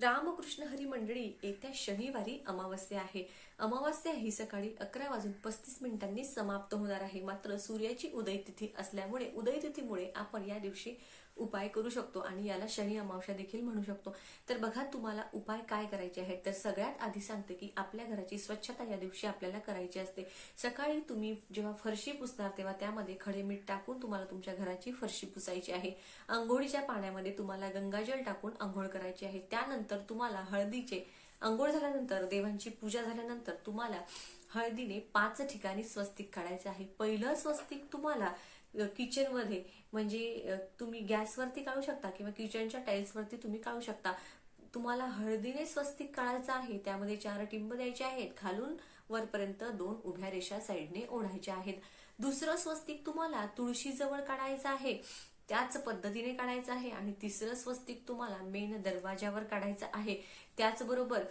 रामकृष्ण हरी मंडळी येत्या शनिवारी अमावस्या आहे. अमावस्या ही सकाळी अकरा वाजून पस्तीस मिनिटांनी समाप्त होणार आहे. मात्र सूर्याची उदय तिथी असल्यामुळे उदय तिथीमुळे आपण या दिवशी उपाय करू शकतो आणि याला शनी अमावस्या देखील म्हणू शकतो. तर बघा तुम्हाला उपाय काय करायचे आहेत? तर सगळ्यात आधी सांगते की आपल्या घराची स्वच्छता या दिवशी आपल्याला करायची असते. सकाळी तुम्ही जेव्हा फरशी पुसणार तेव्हा त्यामध्ये खडे मीठ टाकून तुम्हाला तुमच्या घराची फरशी पुसायची आहे. आंघोळीच्या पाण्यामध्ये तुम्हाला गंगाजल टाकून आंघोळ करायची आहे. त्यानंतर तुम्हाला हळदीचे आंघोळ झाल्यानंतर देवांची पूजा झाल्यानंतर तुम्हाला हळदीने पाच ठिकाणी स्वस्तिक काढायचं आहे. पहिलं स्वस्तिक तुम्हाला किचनमध्ये म्हणजे तुम्ही गॅसवरती काढू शकता किंवा किचनच्या टाईल्सवरती तुम्ही काढू शकता. तुम्हाला हळदीने स्वस्तिक काढायचं आहे त्यामध्ये चार टिंब द्यायचे आहेत. खालून वरपर्यंत दोन उभ्या रेषा साईडने ओढायच्या आहेत. दुसरं स्वस्तिक तुम्हाला तुळशीजवळ काढायचं आहे त्याच पद्धतीने काढायचं आहे. आणि तिसरं स्वस्तिक तुम्हाला मेन दरवाजावर काढायचं आहे. त्याचबरोबर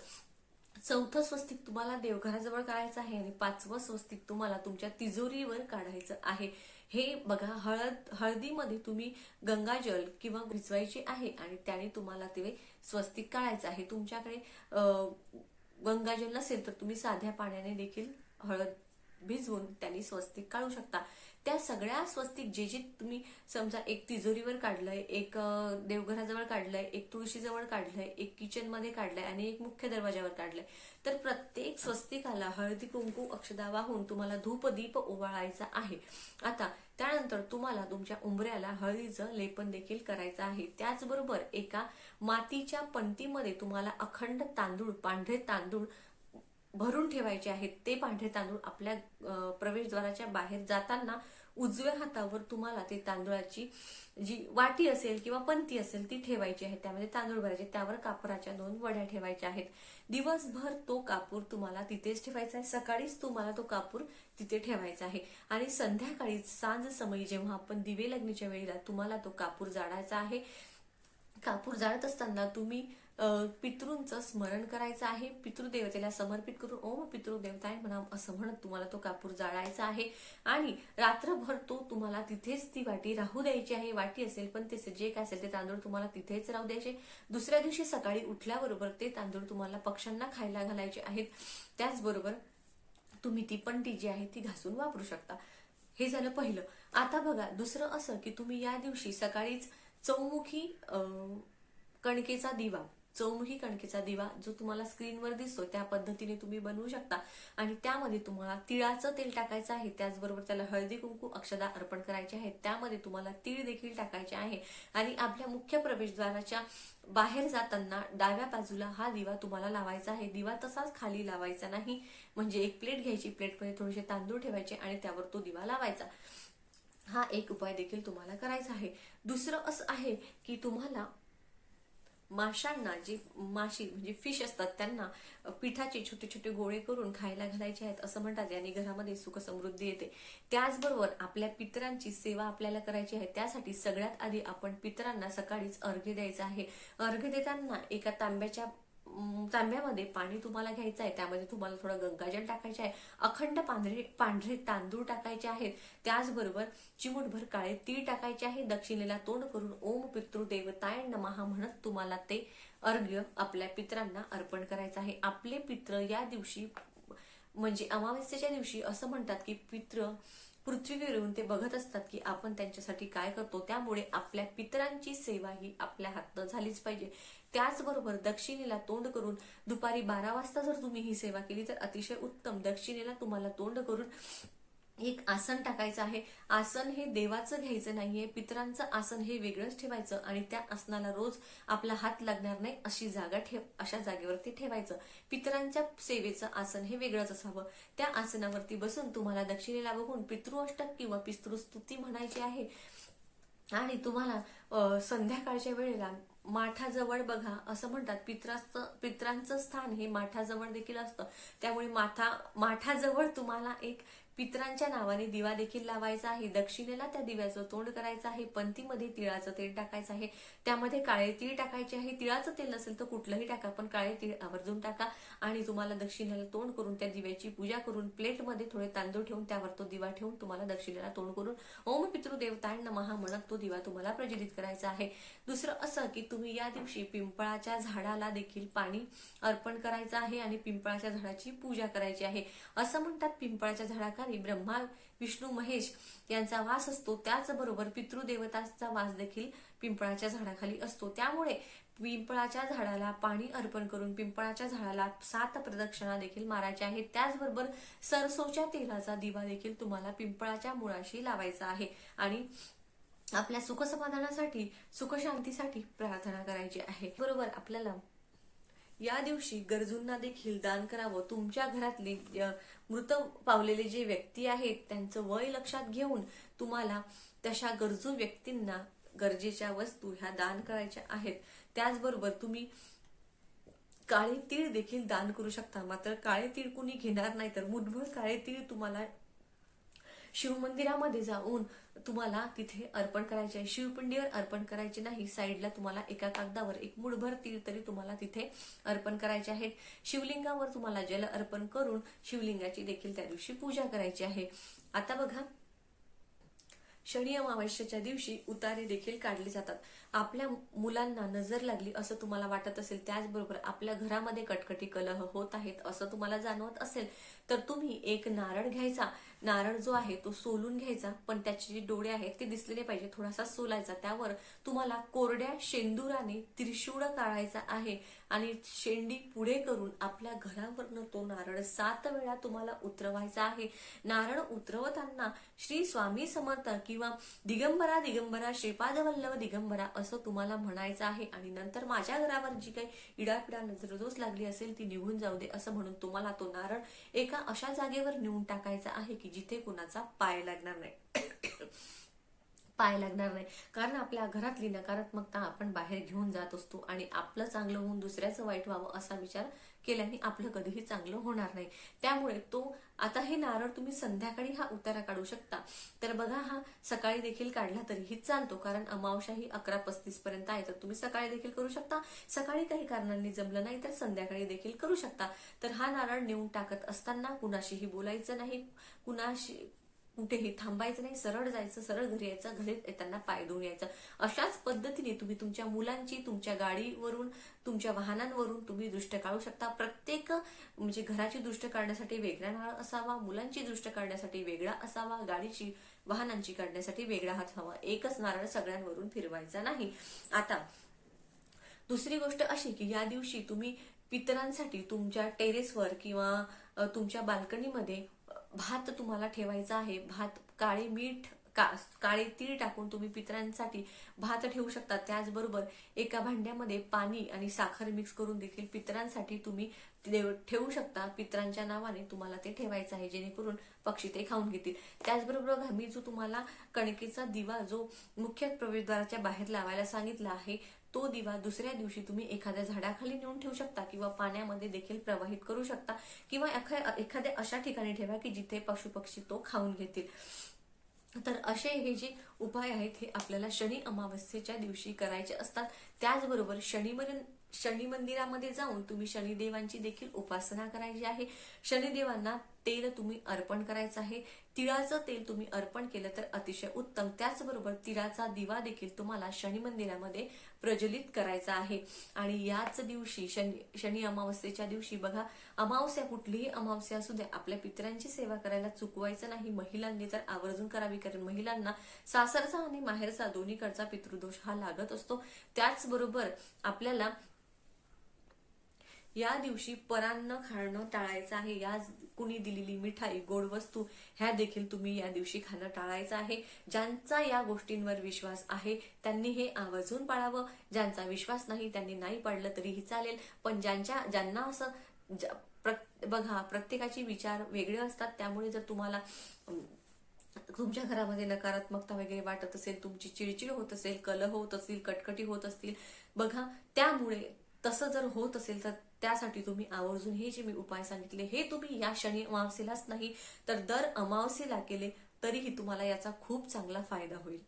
चौथं स्वस्तिक तुम्हाला देवघराजवळ काढायचं आहे आणि पाचवं स्वस्तिक तुम्हाला तुमच्या तिजोरीवर काढायचं आहे. हे बघा हळद हळदीमध्ये तुम्ही गंगाजल किंवा भिजवायचे आहे आणि त्याने तुम्हाला ते स्वस्तिक काढायचं आहे. तुमच्याकडे गंगाजल नसेल तर तुम्ही साध्या पाण्याने देखील हळद भिजवून त्यांनी स्वस्तिक काढू शकता. त्या सगळ्या स्वस्तिक जे जे तुम्ही समजा एक तिजोरीवर काढलंय एक देवघराजवळ काढलंय एक तुळशीजवळ काढलंय एक किचनमध्ये काढलंय आणि एक मुख्य दरवाजावर काढलंय. तर प्रत्येक स्वस्तिकाला हळदी कुंकू अक्षदा वाहून तुम्हाला धूप दीप ओवाळायचा आहे. आता त्यानंतर तुम्हाला तुमच्या उंबऱ्याला हळदीचं लेपन देखील करायचं आहे. त्याचबरोबर एका मातीच्या पंतीमध्ये तुम्हाला अखंड तांदूळ पांढरे तांदूळ भरून ठेवायचे आहेत ते पांढरे तांदूळ आपल्या प्रवेशद्वाराच्या बाहेर जाताना उजव्या हातावर तुम्हाला ते तांदूळाची जी वाटी असेल किंवा पंती असेल ती ठेवायची आहे. त्यामध्ये तांदूळ भरायचे त्यावर कापराच्या दोन वड्या ठेवायच्या आहेत. दिवसभर तो कापूर तुम्हाला तिथेच ठेवायचा आहे. सकाळीच तुम्हाला तो कापूर तिथे ठेवायचा आहे. आणि संध्याकाळी सांज समयी जेव्हा आपण दिवे लग्नीच्या वेळेला तुम्हाला तो कापूर जाळायचा आहे कापूर जाळत असताना तुम्ही पितृंचं स्मरण करायचं आहे. पितृदेवतेला समर्पित करून ओम पितृदेवताय म्हणा असं म्हणत तुम्हाला तो कापूर जाळायचा आहे. आणि रात्रभर तो तुम्हाला तिथेच ती वाटी राहू द्यायची आहे. वाटी असेल पण ते जे काय असेल ते तांदूळ तुम्हाला तिथेच राहू द्यायचे. दुसऱ्या दिवशी सकाळी उठल्याबरोबर ते तांदूळ तुम्हाला पक्ष्यांना खायला घालायचे आहेत. त्याचबरोबर तुम्ही ती पंटी जी आहे ती घासून वापरू शकता. हे झालं पहिलं. आता बघा दुसरं असं की तुम्ही या दिवशी सकाळीच चौमुखी कणकेचा दिवा चौमुखी कणकेचा दिवा जो तुम्हाला स्क्रीनवर दिसतो त्या पद्धतीने तुम्ही बनवू शकता. आणि त्यामध्ये तुम्हाला तिळाचं तेल टाकायचं आहे त्याचबरोबर त्याला हळदी कुंकू अक्षदा अर्पण करायचे आहेत. त्यामध्ये तुम्हाला तीळ देखील टाकायचे आहे. आणि आपल्या मुख्य प्रवेशद्वाराच्या बाहेर जाताना डाव्या बाजूला हा दिवा तुम्हाला लावायचा आहे. दिवा तसाच खाली लावायचा नाही. म्हणजे एक प्लेट घ्यायची प्लेटमध्ये थोडेसे तांदूळ ठेवायचे आणि त्यावर तो दिवा लावायचा. हा एक उपाय देखील तुम्हाला करायचा आहे. दुसरं असं आहे की तुम्हाला माशांना जे माशी म्हणजे फिश असतात त्यांना पिठाचे छोटे छोटे गोळे करून खायला घालायचे आहेत असं म्हणतात. याने घरामध्ये सुख समृद्धी येते. त्याचबरोबर आपल्या पितरांची सेवा आपल्याला करायची आहे. त्यासाठी सगळ्यात आधी आपण पितरांना सकाळीच अर्घ्य द्यायचं आहे. अर्घ्य देताना एका तांब्याच्या तांब्यामध्ये पाणी तुम्हाला घ्यायचं आहे त्यामध्ये तुम्हाला थोडं गंगाजल टाकायचे आहे अखंड पांढरे पांढरे तांदूळ टाकायचे आहेत. त्याचबरोबर चिमूटभर काळे तीळ टाकायचे आहे दक्षिणेला तोंड करून ओम पितृदेवताय नमहा म्हणत तुम्हाला ते अर्घ्य आपल्या पितरांना अर्पण करायचं आहे. आपले पित्र या दिवशी म्हणजे अमावस्येच्या दिवशी असं म्हणतात की पित्र पृथ्वीवर येऊन ते बघत असतात की आपण त्यांच्यासाठी काय करतो. त्यामुळे आपल्या पितरांची सेवा ही आपल्या हातनं झालीच पाहिजे. त्याचबरोबर दक्षिणेला तोंड करून दुपारी बारा वाजता जर तुम्ही ही सेवा केली तर अतिशय उत्तम. दक्षिणेला तुम्हाला तोंड करून एक आसन टाकायचं आहे. आसन हे देवाचं घ्यायचं नाहीये. पितरांचं आसन हे वेगळंच ठेवायचं आणि त्या आसनाला रोज आपला हात लागणार नाही अशी जागा ठेव अशा जागेवरती ठेवायचं. पितरांच्या सेवेचं आसन हे वेगळंच असावं. त्या आसनावरती बसून तुम्हाला दक्षिणेला बघून पितृअष्टक किंवा पितृस्तुती म्हणायची आहे. आणि तुम्हाला संध्याकाळच्या वेळेला माठाजवळ बघा. असं म्हणतात पित्राचं पित्रांचं स्थान हे माठाजवळ देखील असतं. त्यामुळे माथा माठाजवळ तुम्हाला एक पितरांच्या नावाने दिवा देखील लावायचा आहे. दक्षिणेला त्या दिव्याचं तोंड करायचं आहे. पंथीमध्ये तिळाचं तेल टाकायचं आहे. त्यामध्ये काळे तीळ टाकायचे आहे. तिळाचं तेल नसेल तर कुठलंही टाका पण काळे तीळ आवर्जून टाका आणि तुम्हाला दक्षिणेला तोंड करून त्या दिव्याची पूजा करून प्लेटमध्ये थोडे तांदूळ ठेवून त्यावर तो दिवा ठेवून तुम्हाला दक्षिणेला तोंड करून ओम पितृदेवताय महा म्हणत तो दिवा तुम्हाला प्रज्वलित करायचा आहे. दुसरं असं की तुम्ही या दिवशी पिंपळाच्या झाडाला देखील पाणी अर्पण करायचं आहे आणि पिंपळाच्या झाडाची पूजा करायची आहे. असं म्हणतात पिंपळाच्या ठिकाणी ब्रह्मा विष्णू महेश यांचा वास असतो. त्याचबरोबर पितृदेवतांचा वास देखील पिंपळाच्या झाडाखाली असतो. त्यामुळे पिंपळाच्या झाडाला पाणी अर्पण करून पिंपळाच्या झाडाला सात प्रदक्षिणा देखील मारायच्या आहेत. त्याचबरोबर सरसोच्या तेलाचा दिवा देखील तुम्हाला पिंपळाच्या मुळाशी लावायचा आहे आणि आपल्या सुखसमाधानासाठी सुखशांतीसाठी प्रार्थना करायची आहे. बरोबर आपल्याला या दिवशी गरजूंना देखील दान करावं. तुमच्या घरातली मृत पावलेले जे व्यक्ती आहेत त्यांचं वय लक्षात घेऊन तुम्हाला तशा गरजू व्यक्तींना गरजेच्या वस्तू ह्या दान करायच्या आहेत. त्याचबरोबर तुम्ही काळे तीळ देखील दान करू शकता. मात्र काळे तीळ कुणी घेणार नाही तर मुठभर काळे तीळ तुम्हाला शिवमंदिरामध्ये जाऊन तुम्हाला तिथे अर्पण करायचे आहे. शिवपिंडीवर अर्पण करायचे नाही. साईडला तुम्हाला एका कागदावर एक मुठभर तीळ तरी तुम्हाला तिथे अर्पण करायचे आहेत. शिवलिंगावर तुम्हाला जल अर्पण करून शिवलिंगाची देखील त्या दिवशी पूजा करायची आहे. आता बघा शनी अमावस्येच्या दिवशी उतारे देखील काढले जातात. आपल्या मुलांना नजर लागली असं तुम्हाला वाटत असेल त्याचबरोबर आपल्या घरामध्ये कटकटी कलह होत आहेत असं तुम्हाला जाणवत असेल तर तुम्ही एक नारळ घ्यायचा. नारळ जो आहे तो सोलून घ्यायचा पण त्याचे जे डोळे आहेत ते दिसलेले पाहिजे. थोडासा सोलायचा. त्यावर तुम्हाला कोरड्या शेंदुराने त्रिशूळ काढायचा आहे आणि शेंडी पुढे करून आपल्या घरावरनं तो नारळ सात वेळा तुम्हाला उतरवायचा आहे. नारळ उतरवताना श्री स्वामी समर्थ किंवा दिगंबरा दिगंबरा श्रीपाद वल्लभ दिगंबरा असं तुम्हाला म्हणायचं आहे. आणि नंतर माझ्या घरावर जी काही इडापिडा नजरदोष लागली असेल ती निघून जाऊ दे असं म्हणून तुम्हाला तो नारळ एक अशा जागेवर नेऊन टाकायचा आहे की जिथे कुणाचा पाय लागणार नाही? पाय लागणार नाही. कारण आपल्या घरातली नकारात्मकता आपण बाहेर घेऊन जात असतो आणि आपलं चांगलं होऊन दुसऱ्याचं वाईट व्हावं असा विचार केल्याने आपलं कधीही चांगलं होणार नाही. त्यामुळे तो आता हे नारळ तुम्ही संध्याकाळी हा उतारा काढू शकता. तर बघा हा सकाळी देखील काढला तरीही चालतो. कारण अमावस्या ही अकरा पस्तीस पर्यंत आहे. तर तुम्ही सकाळी देखील करू शकता. सकाळी काही कारणांनी जमलं नाही तर संध्याकाळी देखील करू शकता. तर हा नारळ नेऊन टाकत असताना कुणाशीही बोलायचं नाही. कुणाशी कुठेही थांबायचं नाही सरळ जायचं सरळ घरी यायचं घरी येताना पाय धुवून यायचं. अशाच पद्धतीने तुम्ही तुमच्या मुलांची तुमच्या गाडीवरून तुमच्या वाहनांवरून तुम्ही दृष्ट काढू शकता. प्रत्येक म्हणजे घराची दृष्ट काढण्यासाठी वेगळा नारळ असावा मुलांची दृष्ट काढण्यासाठी वेगळा असावा गाडीची वाहनांची काढण्यासाठी वेगळा हात हवा. एकच नारळ सगळ्यांवरून फिरवायचा नाही. आता दुसरी गोष्ट अशी की या दिवशी तुम्ही पितरांसाठी तुमच्या टेरेसवर किंवा तुमच्या बाल्कनीमध्ये भात तुम्हाला ठेवायचा आहे. भात काळे मीठ का काळे तीळ टाकून तुम्ही पितरांसाठी भात ठेवू शकता. त्याचबरोबर एका भांड्यामध्ये पाणी आणि साखर मिक्स करून देखील पितरांसाठी तुम्ही देव- ठेवू शकता. पितरांच्या नावाने तुम्हाला ते ठेवायचं आहे जेणेकरून पक्षी ते खाऊन घेतील. त्याचबरोबर मी जो तुम्हाला कणकेचा दिवा जो मुख्य प्रवेशद्वाराच्या बाहेर लावायला सांगितला आहे तो दिवा दुसऱ्या दिवशी तुम्ही एखाद्या झाडाखाली नेऊन ठेवू शकता किंवा पाण्यामध्ये देखील प्रवाहित करू शकता किंवा एखाद्या अशा ठिकाणी ठेवा की जिथे पशुपक्षी तो खाऊन घेतील. तर असे हे जे उपाय आहेत हे आपल्याला शनी अमावस्येच्या दिवशी करायचे असतात. त्याचबरोबर शनिमरण शनी मंदिरामध्ये जाऊन तुम्ही शनिदेवांची देखील उपासना करायची आहे. शनिदेवांना तेल तुम्ही अर्पण करायचं आहे. तिळाचं तेल तुम्ही अर्पण केलं तर अतिशय उत्तम. त्याचबरोबर तिळाचा दिवा देखील तुम्हाला शनी मंदिरामध्ये प्रज्वलित करायचा आहे. आणि याच दिवशी शनी शनी अमावस्येच्या दिवशी बघा अमावस्या कुठलीही अमावस्या असू द्या आपल्या पितरांची सेवा करायला चुकवायचं नाही. महिलांनी तर आवर्जून करावी कारण महिलांना सासरचा आणि माहेरचा दोन्हीकडचा पितृदोष हा लागत असतो. त्याचबरोबर आपल्याला या दिवशी परान्न खाणं टाळायचं आहे. या कुणी दिलेली मिठाई गोड वस्तू ह्या देखील तुम्ही या दिवशी खाणं टाळायचं आहे. ज्यांचा या गोष्टींवर विश्वास आहे त्यांनी हे आवर्जून पाळावं. ज्यांचा विश्वास नाही त्यांनी नाही पाळलं तरीही चालेल. पण ज्यांच्या ज्यांना असं ज- बघा प्रत्येकाचे विचार वेगळे असतात. त्यामुळे जर तुम्हाला तुमच्या घरामध्ये नकारात्मकता वगैरे वाटत असेल तुमची चिडचिड होत असेल कलह होत असेल कटकटी होत असतील बघा त्यामुळे तसं जर होत असेल तर त्यासाठी तुम्ही आवर्जून हे जे मी उपाय सांगितले हे तुम्ही या शनी अमावस्येलाच नाही तर दर अमावस्येला केले तरीही तुम्हाला याचा खूप चांगला फायदा होईल.